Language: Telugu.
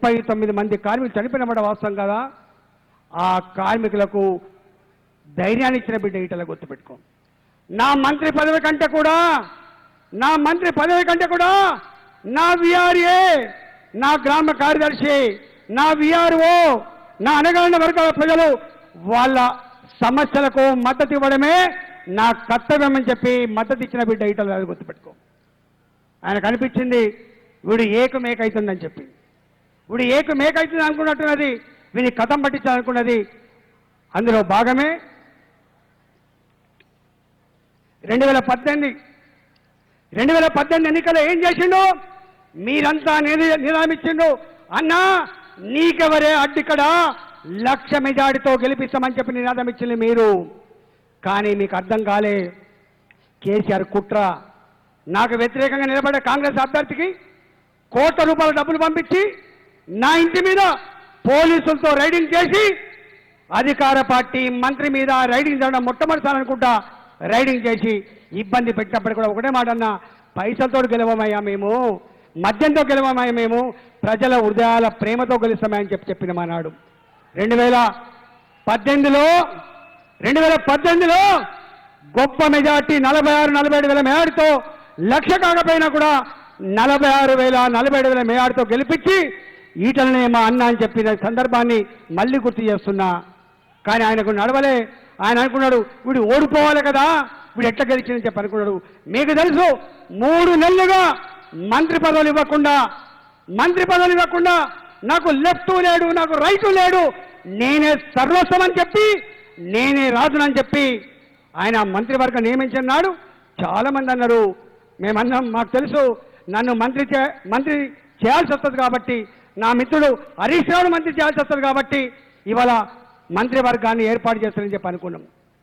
ముప్పై తొమ్మిది మంది కార్మికులు చనిపోయిన మాట వాస్తవం కదా? ఆ కార్మికులకు ధైర్యాన్ని ఇచ్చిన బిడ్డ ఇటలా గుర్తుపెట్టుకో నా మంత్రి పదవి కంటే కూడా నా మంత్రి పదవి కంటే కూడా నా విఆర్ఏ నా గ్రామ కార్యదర్శి నా విఆర్ఓ నా అనగారిన వర్గాల ప్రజలు వాళ్ళ సమస్యలకు మద్దతు ఇవ్వడమే నా కర్తవ్యం అని చెప్పి మద్దతు ఇచ్చిన బిడ్డ ఇటలు అది గుర్తుపెట్టుకో ఆయన అనిపించింది వీడు ఏకమేక అవుతుందని చెప్పి. ఇప్పుడు ఏకు అవుతుంది అనుకున్నట్టున్నది వీని కథం పట్టించాలనుకున్నది అందులో భాగమే రెండు వేల పద్దెనిమిది. రెండు వేల పద్దెనిమిది ఎన్నికల్లో ఏం చేసిండు? మీరంతా నిన- అన్నా నీకెవరే అడ్డిక్కడ లక్ష మెజాడితో గెలిపిస్తామని చెప్పి నినాదం ఇచ్చింది మీరు. కానీ మీకు అర్థం కాలే. కేసీఆర్ కుట్ర. నాకు వ్యతిరేకంగా నిలబడే కాంగ్రెస్ అభ్యర్థికి కోట్ల రూపాయల డబ్బులు పంపించి నా ఇంటి మీద పోలీసులతో రైడింగ్ చేసి అధికార పార్టీ మంత్రి మీద రైడింగ్ చేయడం మొట్టమొదటిసారి అనుకుంటా రైడింగ్ చేసి ఇబ్బంది పెట్టినప్పుడు కూడా ఒకటే మాట అన్న పైసలతో గెలవమయ్యా మేము మద్యంతో గెలవమయ్యా మేము ప్రజల హృదయాల ప్రేమతో గెలుస్తామని చెప్పి చెప్పిన మా నాడు రెండు వేల పద్దెనిమిదిలో రెండు వేల పద్దెనిమిదిలో గొప్ప మెజార్టీ నలభై ఆరు నలభై ఏడు వేల మేయాడితో లక్ష కాకపోయినా కూడా నలభై ఆరు వేల నలభై ఏడు వేల మేయాడితో గెలిపించి ఈటలనే మా అన్న అని చెప్పిన సందర్భాన్ని మళ్ళీ గుర్తు చేస్తున్నా. కానీ ఆయనకు నడవలే. ఆయన అనుకున్నాడు వీడు ఓడిపోవాలి కదా వీడు ఎట్లా గెలిచిందని చెప్పి అనుకున్నాడు. మీకు తెలుసు మూడు నెలలుగా మంత్రి పదవులు ఇవ్వకుండా మంత్రి పదవులు ఇవ్వకుండా నాకు లెఫ్ట్ లేడు నాకు రైట్ లేడు. నేనే సర్వస్వం అని చెప్పి నేనే రాజునని చెప్పి ఆయన మంత్రివర్గం నియమించున్నాడు చాలామంది అన్నారు. మేమన్నాం మాకు తెలుసు నన్ను మంత్రి చే మంత్రి చేయాల్సి వస్తుంది కాబట్టి నా మిత్రుడు హరీష్ రావు మంత్రి చేయాల్సి వస్తుంది కాబట్టి ఇవాళ మంత్రివర్గాన్ని ఏర్పాటు చేస్తారని చెప్పి అనుకున్నాం.